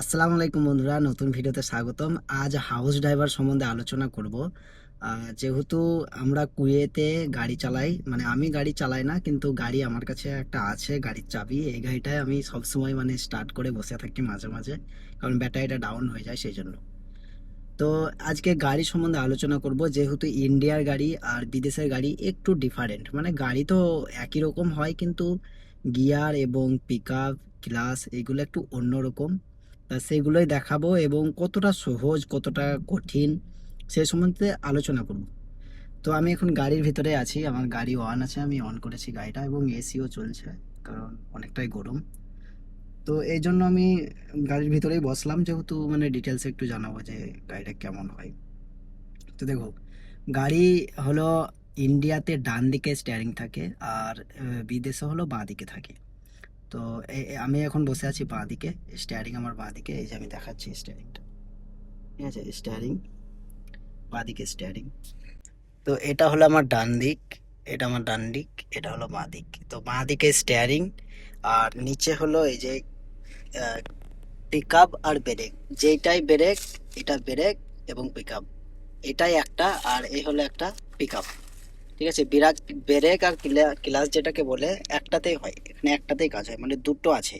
আসসালামু আলাইকুম বন্ধুরা, নতুন ভিডিওতে স্বাগতম। আজ হাউস ড্রাইভার সম্বন্ধে আলোচনা করব। যেহেতু আমরা কুয়েতে গাড়ি চালাই মানে আমি গাড়ি চালাই না, কিন্তু গাড়ি আমার কাছে একটা আছে, গাড়ির চাবি। এই গাড়িটায় আমি সবসময় মানে স্টার্ট করে বসে থাকি মাঝে মাঝে, কারণ ব্যাটারিটা ডাউন হয়ে যায় সেই জন্য তো আজকে গাড়ি সম্বন্ধে আলোচনা করব। যেহেতু ইন্ডিয়ার গাড়ি আর বিদেশের গাড়ি একটু ডিফারেন্ট মানে গাড়ি তো একই রকম হয়, কিন্তু গিয়ার এবং পিক আপ ক্লাস এগুলো একটু অন্যরকম। তা সেগুলোই দেখাবো এবং কতটা সহজ, কতটা কঠিন সে সম্বন্ধে আলোচনা করব। তো আমি এখন গাড়ির ভিতরে আছি, আমার গাড়ি অন আছে, আমি অন করেছি গাড়িটা এবং এসিও চলছে কারণ অনেকটাই গরম। তো এই জন্য আমি গাড়ির ভিতরেই বসলাম, যেহেতু মানে ডিটেলস একটু জানাব যে গাড়িটা কেমন হয়। তো দেখো, গাড়ি হলো ইন্ডিয়াতে ডান দিকে স্টিয়ারিং থাকে আর বিদেশে হলো বাঁ দিকে থাকে। তো আমি এখন বসে আছি বাঁ দিকে স্টিয়ারিং আমার বাঁ দিকে এই যে আমি দেখাচ্ছি স্টিয়ারিংটা ঠিক আছে? স্টিয়ারিং বাঁ দিকে স্টিয়ারিং তো এটা হলো আমার ডান দিক, এটা আমার ডান দিক, এটা হলো বাঁ দিক। তো বাঁ দিকে স্টিয়ারিং আর নিচে হলো এই যে পিক আপ আর ব্রেক যেটাই ব্রেক এটা ব্রেক এবং পিক আপ এটাই একটা, আর এই হলো একটা পিক আপ ঠিক আছে, বিরাট ব্রেক আর ক্লাস যেটাকে বলে একটাতেই হয়, এখানে একটাতেই কাজ হয় মানে দুটো আছে।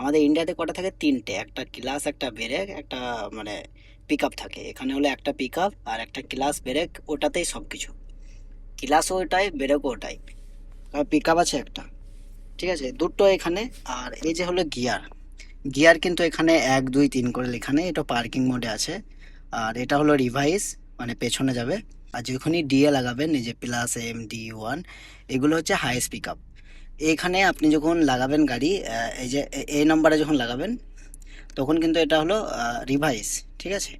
আমাদের ইন্ডিয়াতে কটা থাকে? তিনটে, একটা ক্লাস, একটা ব্রেক, একটা মানে পিক আপ থাকে। এখানে হলো একটা পিক আপ আর একটা ক্লাস, ব্রেক, ওটাতেই সব কিছু ক্লাসও ওটাই ব্রেকও ওটাই। আর পিক আছে একটা। ঠিক আছে, দুটো এখানে, আর এই যে হলো গিয়ার। গিয়ার কিন্তু এখানে এক, দুই, তিন করে লেখা নেই, এটা পার্কিং মোডে আছে। আর এটা হলো রিভাইস মানে পেছনে যাবে। আর যখনই ডিএ লাগাবেন, এই যে প্লাস এম ডি ওয়ান এগুলো হচ্ছে হাইয়েস্ট পিক আপ এখানে আপনি যখন লাগাবেন গাড়ি এই যে এই নাম্বারে যখন লাগাবেন, তখন কিন্তু এটা হলো রিভাইস ঠিক আছে?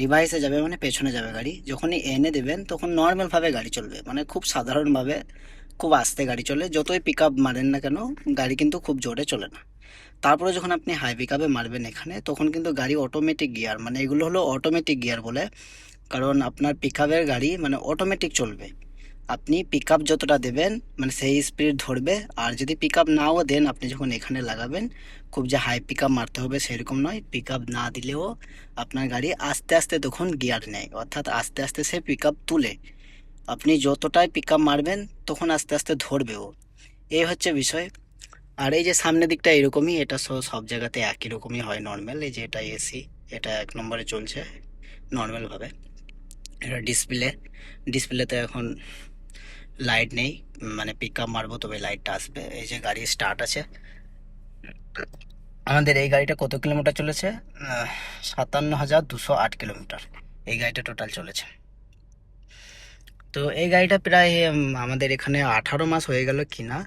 রিভাইসে যাবে মানে পেছনে যাবে গাড়ি। যখনই এনে দেবেন, তখন নর্মালভাবে গাড়ি চলবে। মানে খুব সাধারণভাবে খুব আস্তে গাড়ি চলে। যতই পিক আপ মারেন না কেন, গাড়ি কিন্তু খুব জোরে চলে না। তারপরে যখন আপনি হাই পিক আপে মারবেন এখানে, তখন কিন্তু গাড়ি অটোমেটিক গিয়ার মানে এগুলো হলো অটোমেটিক গিয়ার বলে কারণ আপনার পিক গাড়ি মানে অটোমেটিক চলবে। আপনি পিক যতটা দেবেন মানে সেই স্পিড ধরবে, আর যদি পিক নাও দেন, আপনি যখন এখানে লাগাবেন, খুব যে হাই পিক মারতে হবে সেরকম নয়। পিক না দিলেও আপনার গাড়ি আস্তে আস্তে তখন গিয়ার নেয়, অর্থাৎ আস্তে আস্তে সে পিক তুলে। আপনি যতটাই পিক মারবেন, তখন আস্তে আস্তে ধরবেও। এই হচ্ছে বিষয়। আর এই যে সামনের দিকটা এরকমই, এটা সব জায়গাতে একই রকমই হয় নর্মাল এই যে এটা এসি এটা এক নম্বরে চলছে নর্মালভাবে এটা ডিসপ্লে ডিসপ্লেতে এখন লাইট নেই মানে পিক আপ মারবো তবে লাইটটা আসবে। এই যে গাড়ি স্টার্ট আছে। আমাদের এই গাড়িটা কত কিলোমিটার চলেছে? সাতান্ন হাজার দুশো আট কিলোমিটার এই গাড়িটা টোটাল চলেছে। তো এই গাড়িটা প্রায় আমাদের এখানে আঠারো মাস হয়ে গেল কিনা।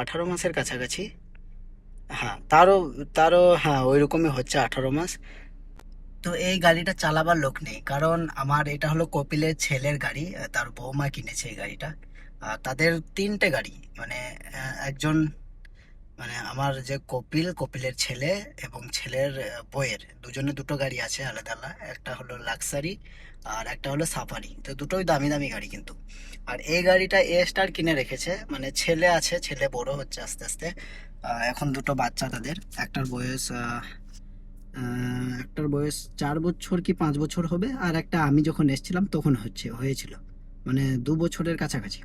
আঠারো মাসের কাছাকাছি। হ্যাঁ তারও তারও হ্যাঁ ওই রকমই হচ্ছে আঠারো মাস। তো এই গাড়িটা চালাবার লোক নেই। কারণ আমার এটা হলো কপিলের ছেলের গাড়ি তার বৌমা কিনেছে এই গাড়িটা। তাদের তিনটে গাড়ি মানে একজন মানে আমার যে কপিল কপিলের ছেলে এবং ছেলের আহ, বউয়ের দুজনে দুটো গাড়ি আছে আলাদা আলাদা। একটা হলো লাক্সারি আর একটা হলো সাফারি। তো দুটোই দামি দামি গাড়ি কিন্তু। আর এই গাড়িটা এ স্টার কিনে রেখেছে মানে ছেলে আছে ছেলে বড় হচ্ছে আস্তে আস্তে। এখন দুটো বাচ্চা তাদের। একটার বয়স একটার বয়স চার বছর কি পাঁচ বছর হবে? আর একটা আমি যখন এসেছিলাম, তখন হচ্ছে, হয়েছিল। মানে দু বছরের কাছাকাছি।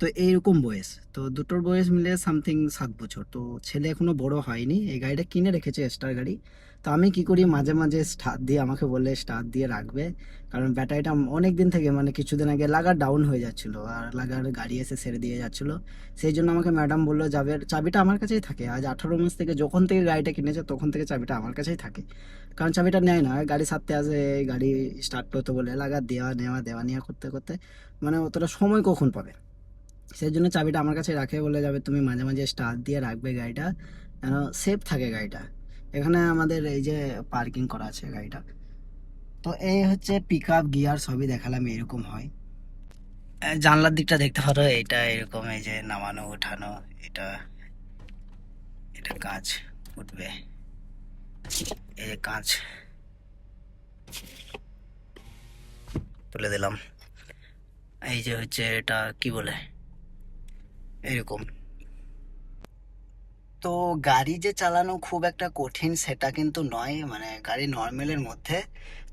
তো এইরকম বয়স। তো দুটোর বয়স মিলে সামথিং সাত বছর। তো ছেলে এখনও বড় হয়নি। এই গাড়িটা কিনে রেখেছে স্টার গাড়ি। তো আমি কি করি, মাঝে মাঝে স্টার দিয়ে আমাকে বলে স্টার দিয়ে রাখবে। কারণ ব্যাটারিটা অনেক দিন থেকে মানে কিছুদিন আগে লাগার ডাউন হয়ে যাচ্ছিল আর লাগার গাড়ি এসে সেরে দিয়ে যাচ্ছিল। সেই জন্য আমাকে ম্যাডাম বলল, যাবে, চাবিটা আমার কাছেই থাকে। আজ আঠারো মাস থেকে যখন থেকে গাড়িটা কিনেছে, তখন থেকে চাবিটা আমার কাছেই থাকে। কারণ চাবিটা নেয় না। গাড়ি সারতে আসে, গাড়ি স্টার্ট করতে বলে, লাগা দেওয়া, নেওয়া দেওয়া, নেওয়া করতে করতে। মানে অতটা সময় কখন পাবে? সেই জন্য চাবিটা আমার কাছে রাখে, বলে যাবে তুমি মাঝে মাঝে স্টার্ট দিয়ে রাখবে গাড়িটা। যেন সেফ থাকে গাড়িটা। এখানে আমাদের এই যে পার্কিং করা আছে গাড়িটা। তো এই হচ্ছে পিক আপ গিয়ার সবই দেখালাম, এরকম হয়। জানলার দিকটা দেখতে পারো, এটা এরকম এই যে নামানো, ওঠানো, এটা এটা কাঁচ উঠবে। এই যে কাঁচ। তুলে দিলাম। এই যে হচ্ছে এটা, কি বলে? এরকম। তো গাড়ি যে চালানো খুব একটা কঠিন সেটা কিন্তু নয় মানে গাড়ি নর্মালের মধ্যে।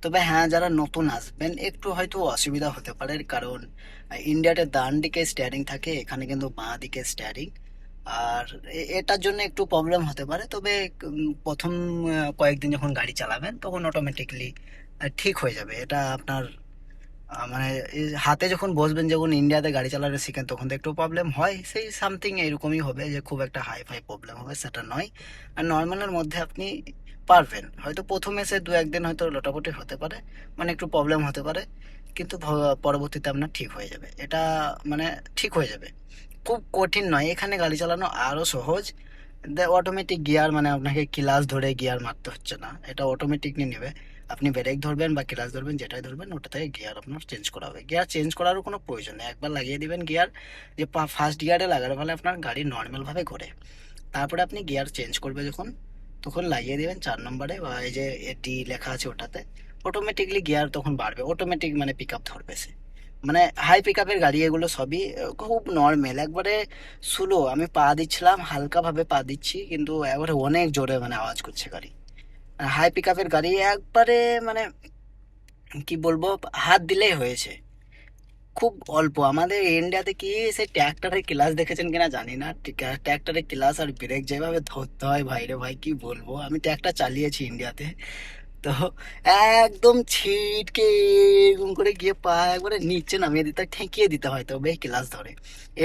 তবে হ্যাঁ যারা নতুন আসবেন, একটু হয়তো অসুবিধা হতে পারে, কারণ ইন্ডিয়াতে ডান দিকে স্টিয়ারিং থাকে, এখানে কিন্তু বাঁ দিকে স্টিয়ারিং আর এটার জন্য একটু প্রবলেম হতে পারে, তবে প্রথম কয়েকদিন যখন গাড়ি চালাবেন, তখন অটোমেটিকলি ঠিক হয়ে যাবে। এটা আপনার মানে হাতে যখন বসবেন, যখন ইন্ডিয়াতে গাড়ি চালানো শিখেন, তখন তো একটু প্রবলেম হয়। সেই সামথিং এরকমই হবে যে, খুব একটা হাই ফাই প্রবলেম হবে, সেটা নয়। আর নর্মালের মধ্যে আপনি পারবেন। হয়তো প্রথমে সে দু একদিন হয়তো লোটাপটি হতে পারে মানে একটু প্রবলেম হতে পারে, কিন্তু পরবর্তীতে আপনার ঠিক হয়ে যাবে। এটা মানে ঠিক হয়ে যাবে। খুব কঠিন নয়। এখানে গাড়ি চালানো আরও সহজ। অটোমেটিক গিয়ার মানে আপনাকে ক্লাস ধরে গিয়ার মারতে হচ্ছে না। এটা অটোমেটিকলি নেবে। আপনি ব্রেক ধরবেন বা ক্লাস ধরবেন, যেটাই ধরবেন, ওটা থেকে গিয়ার আপনার চেঞ্জ করা হবে। গিয়ার চেঞ্জ করারও কোনো প্রয়োজন নেই। একবার লাগিয়ে দিবেন গিয়ার যে ফার্স্ট গিয়ারে লাগার ফলে আপনার গাড়ি নর্মালভাবে ঘোরে। তারপরে আপনি গিয়ার চেঞ্জ করবে যখন, তখন লাগিয়ে দিবেন চার নম্বরে বা এই যে এটি লেখা আছে ওটাতে। অটোমেটিকলি গিয়ার তখন বাড়বে। অটোমেটিক মানে পিক আপ ধরবে সে। মানে হাই পিক আপের গাড়ি এগুলো সবই খুব নর্মাল একবারে স্লো আমি পা দিচ্ছিলাম, হালকাভাবে পা দিচ্ছি, কিন্তু একবারে অনেক জোরে মানে আওয়াজ করছে গাড়ি। হাই পিক আপের গাড়ি একবারে মানে কি বলব, হাত দিলেই হয়েছে। খুব অল্প। আমাদের ইন্ডিয়াতে কি সেই ট্র্যাক্টরের ক্লাস দেখেছেন কিনা জানি না। ট্র্যাক্টরের ক্লাস আর ব্রেক যেভাবে ধরতে হয় ভাইরে ভাই, কি বলব? আমি ট্র্যাক্টর চালিয়েছি ইন্ডিয়াতে তো একদম ছিটকে এরকম করে গিয়ে পা একবারে নিচে নামিয়ে দিতে ঠেকিয়ে দিতে হয় তবে ক্লাস ধরে।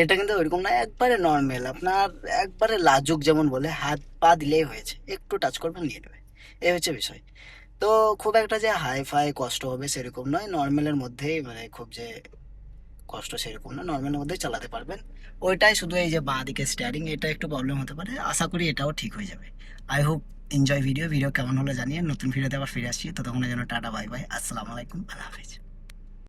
এটা কিন্তু ওইরকম না, একবারে নর্মাল আপনার একবারে লাজুক যেমন বলে, হাত পা দিলেই হয়েছে, একটু টাচ করবেন, নিয়ে নেবে এই হচ্ছে বিষয়। তো খুব একটা যে হাই ফাই কষ্ট হবে সেরকম নয় নর্মালের মধ্যেই মানে খুব যে কষ্ট সেরকম না নর্মালের মধ্যেই চালাতে পারবেন। ওইটাই শুধু এই যে বাঁ দিকে স্টিয়ারিং এটা একটু প্রবলেম হতে পারে। আশা করি এটাও ঠিক হয়ে যাবে। I hope enjoy video video কেমন হলো জানিয়ে নতুন ভিডিওতে আবার ফিরে আসছি। ততক্ষণের জন্য টাটা বাই বাই আসসালামু আলাইকুম, আল্লাহ হাফিজ।